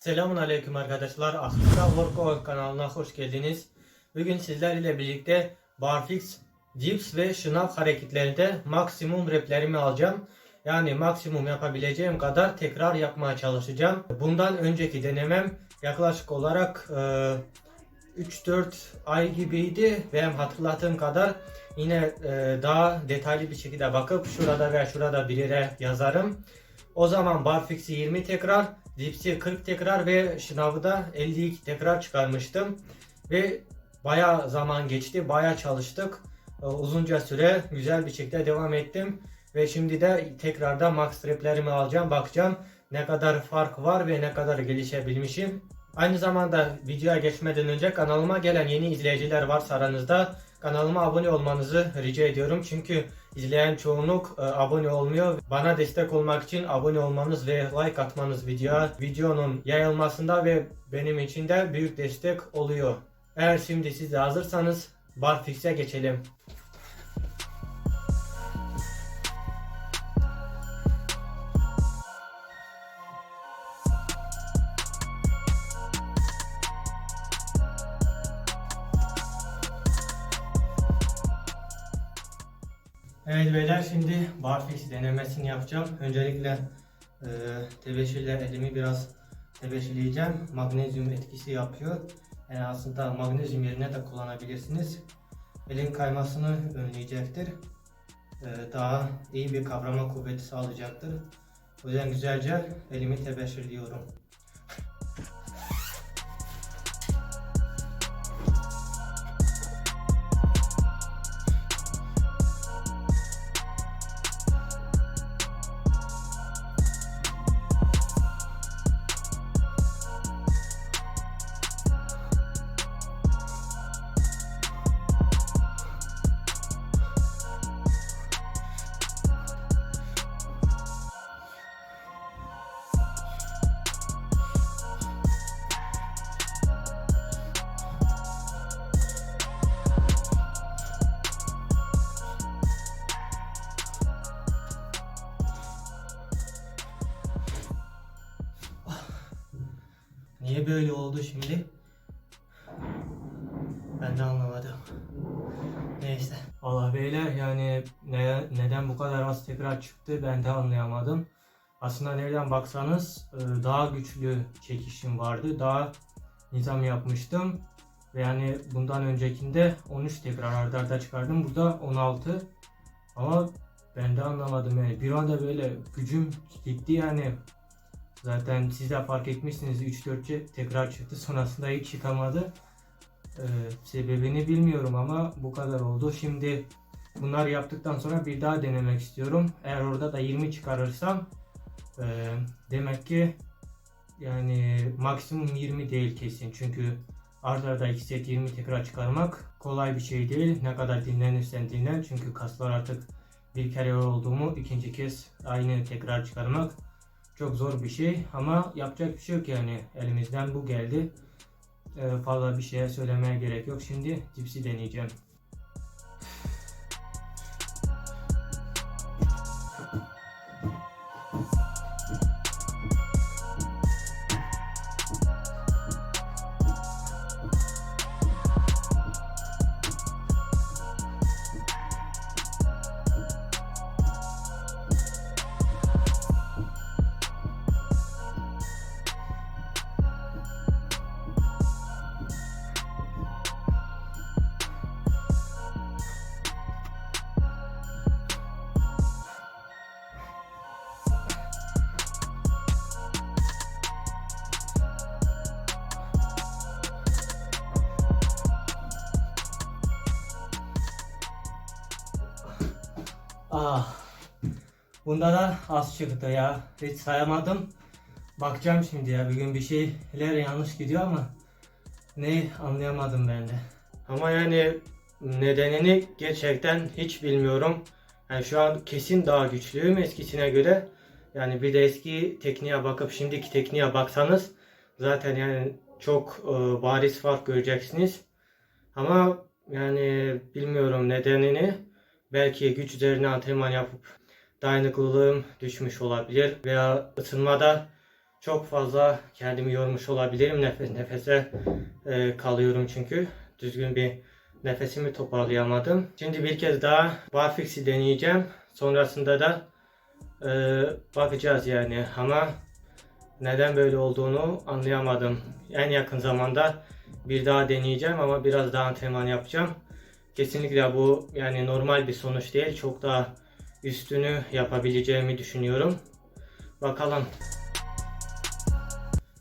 Selamun Aleyküm arkadaşlar. Afrika Workout kanalına hoş geldiniz. Bugün sizler ile birlikte barfix, dips ve şınav hareketlerinde maksimum replerimi alacağım. Yani maksimum yapabileceğim kadar tekrar yapmaya çalışacağım. Bundan önceki denemem yaklaşık olarak e, 3-4 ay gibiydi. Benim hatırladığım kadar yine e, daha detaylı bir şekilde bakıp şurada veya şurada bir yere yazarım. O zaman barfix'i 20 tekrar, dipsi 40 tekrar ve şınavı da 52 tekrar çıkarmıştım. Ve baya zaman geçti, baya çalıştık. Ee, Uzunca süre güzel bir şekilde devam ettim. Ve şimdi de tekrardan max replerimi alacağım, bakacağım ne kadar fark var ve ne kadar gelişebilmişim. Aynı zamanda videoya geçmeden önce kanalıma gelen yeni izleyiciler varsa aranızda kanalıma abone olmanızı rica ediyorum. Çünkü izleyen çoğunluk e, abone olmuyor. Bana destek olmak için abone olmanız ve like atmanız videoya videonun yayılmasında ve benim için de büyük destek oluyor. Eğer şimdi siz de hazırsanız barfix'e geçelim. Evet beyler şimdi barfix denemesini yapacağım. Öncelikle e, tebeşirle elimi biraz tebeşirleyeceğim. Magnezyum etkisi yapıyor. Yani aslında magnezyum yerine de kullanabilirsiniz. Elin kaymasını önleyecektir. E, daha iyi bir kavrama kuvveti sağlayacaktır. O yüzden güzelce elimi tebeşirliyorum. Niye böyle oldu şimdi? Ben de anlamadım. Neyse. Allah beyler yani ne, neden bu kadar az tekrar çıktı ben de anlayamadım. Aslında nereden baksanız e, daha güçlü çekişim vardı. Daha nizam yapmıştım. Ve yani bundan öncekinde 13 tekrar arda arda çıkardım. Burada 16. Ama ben de anlamadım yani. Bir anda böyle gücüm gitti yani. Zaten siz de fark etmişsiniz 3-4 tekrar çıktı sonrasında hiç çıkamadı. Ee, sebebini bilmiyorum ama bu kadar oldu. Şimdi bunlar yaptıktan sonra bir daha denemek istiyorum. Eğer orada da 20 çıkarırsam e, demek ki yani maksimum 20 değil kesin. Çünkü arda arda 2 set 20 tekrar çıkarmak kolay bir şey değil. Ne kadar dinlenirsen dinlen. Çünkü kaslar artık bir kere oldu mu ikinci kez aynı tekrar çıkarmak çok zor bir şey ama yapacak bir şey yok yani elimizden bu geldi. Ee, fazla bir şeye söylemeye gerek yok. Şimdi cipsi deneyeceğim. Ah. Bunda da az çıktı ya. Hiç sayamadım. Bakacağım şimdi ya. Bugün bir şeyler yanlış gidiyor ama ne anlayamadım ben de. Ama yani nedenini gerçekten hiç bilmiyorum. Yani şu an kesin daha güçlüyüm eskisine göre. Yani bir de eski tekniğe bakıp şimdiki tekniğe baksanız zaten yani çok e, bariz fark göreceksiniz. Ama yani bilmiyorum nedenini. Belki güç üzerine antrenman yapıp dayanıklılığım düşmüş olabilir veya ısınmada çok fazla kendimi yormuş olabilirim. Nefes, nefese e, kalıyorum çünkü. Düzgün bir nefesimi toparlayamadım. Şimdi bir kez daha barfix'i deneyeceğim. Sonrasında da e, bakacağız yani ama neden böyle olduğunu anlayamadım. En yakın zamanda bir daha deneyeceğim ama biraz daha antrenman yapacağım. Kesinlikle bu yani normal bir sonuç değil. Çok daha üstünü yapabileceğimi düşünüyorum. Bakalım.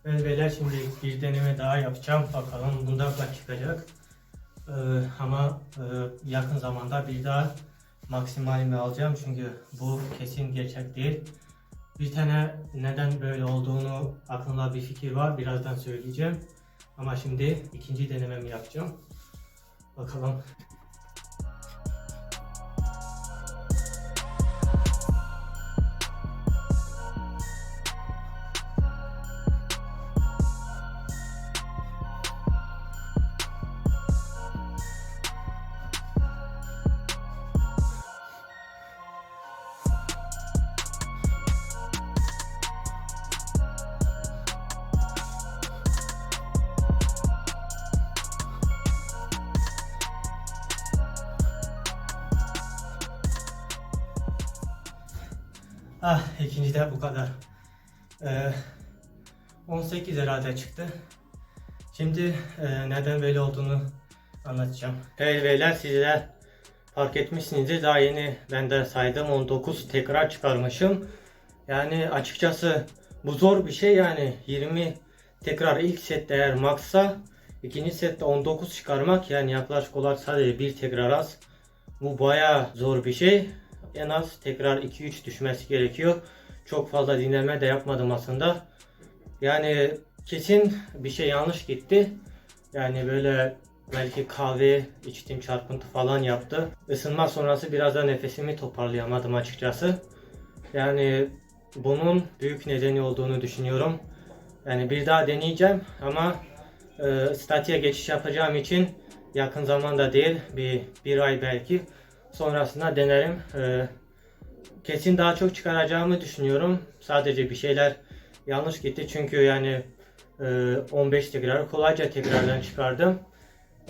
Evet beyler şimdi bir deneme daha yapacağım. Bakalım bundan kaç çıkacak. Ee, ama e, yakın zamanda bir daha maksimalimi alacağım. Çünkü bu kesin gerçek değil. Bir tane neden böyle olduğunu aklımda bir fikir var. Birazdan söyleyeceğim. Ama şimdi ikinci denememi yapacağım. Bakalım. Ah ikinci de bu kadar. Ee, 18 herhalde çıktı. Şimdi e, neden böyle olduğunu anlatacağım. Evet beyler sizler fark etmişsinizdir. Daha yeni ben de saydım 19 tekrar çıkarmışım. Yani açıkçası bu zor bir şey yani 20 tekrar ilk sette eğer maksa ikinci sette 19 çıkarmak yani yaklaşık olarak sadece bir tekrar az. Bu baya zor bir şey. En az tekrar 2-3 düşmesi gerekiyor. Çok fazla dinleme de yapmadım aslında. Yani kesin bir şey yanlış gitti. Yani böyle belki kahve içtim çarpıntı falan yaptı. Isınma sonrası biraz da nefesimi toparlayamadım açıkçası. Yani bunun büyük nedeni olduğunu düşünüyorum. Yani bir daha deneyeceğim ama e, statiğe geçiş yapacağım için yakın zamanda değil bir, bir ay belki sonrasında denerim. E, kesin daha çok çıkaracağımı düşünüyorum. Sadece bir şeyler yanlış gitti çünkü yani e, 15 tekrar kolayca tekrardan çıkardım.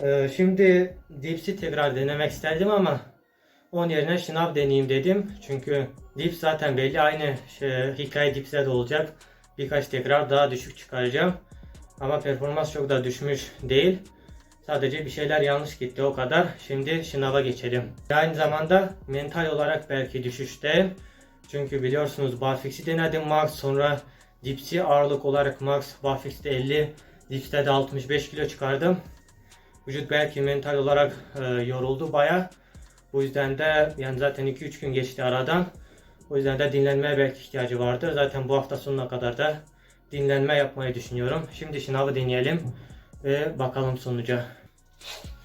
E, şimdi dipsi tekrar denemek isterdim ama onun yerine şınav deneyeyim dedim. Çünkü dip zaten belli aynı şey, hikaye dipse de olacak. Birkaç tekrar daha düşük çıkaracağım. Ama performans çok da düşmüş değil. Sadece bir şeyler yanlış gitti o kadar. Şimdi şınava geçelim. Aynı zamanda mental olarak belki düşüşte. Çünkü biliyorsunuz barfix'i denedim max sonra dipsi ağırlık olarak max barfix'te 50 dipste de 65 kilo çıkardım. Vücut belki mental olarak e, yoruldu baya. Bu yüzden de yani zaten 2-3 gün geçti aradan. O yüzden de dinlenmeye belki ihtiyacı vardı. Zaten bu hafta sonuna kadar da dinlenme yapmayı düşünüyorum. Şimdi sınavı deneyelim ve bakalım sonuca. you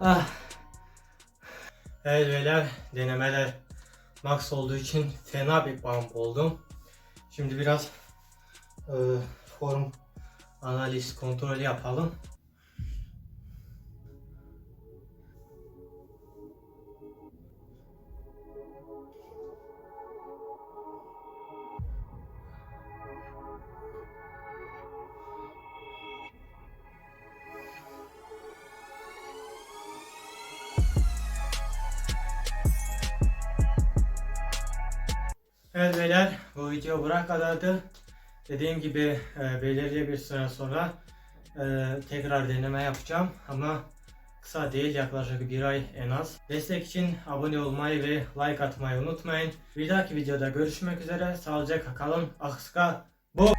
Ah. Evet beyler denemeler max olduğu için fena bir bump oldum. Şimdi biraz e, form analiz kontrolü yapalım. Evet beyler bu video buraya kadardı. Dediğim gibi e, belirli bir süre sonra e, tekrar deneme yapacağım ama kısa değil yaklaşık bir ay en az. Destek için abone olmayı ve like atmayı unutmayın. Bir dahaki videoda görüşmek üzere. Sağlıcakla kalın. Akska bu.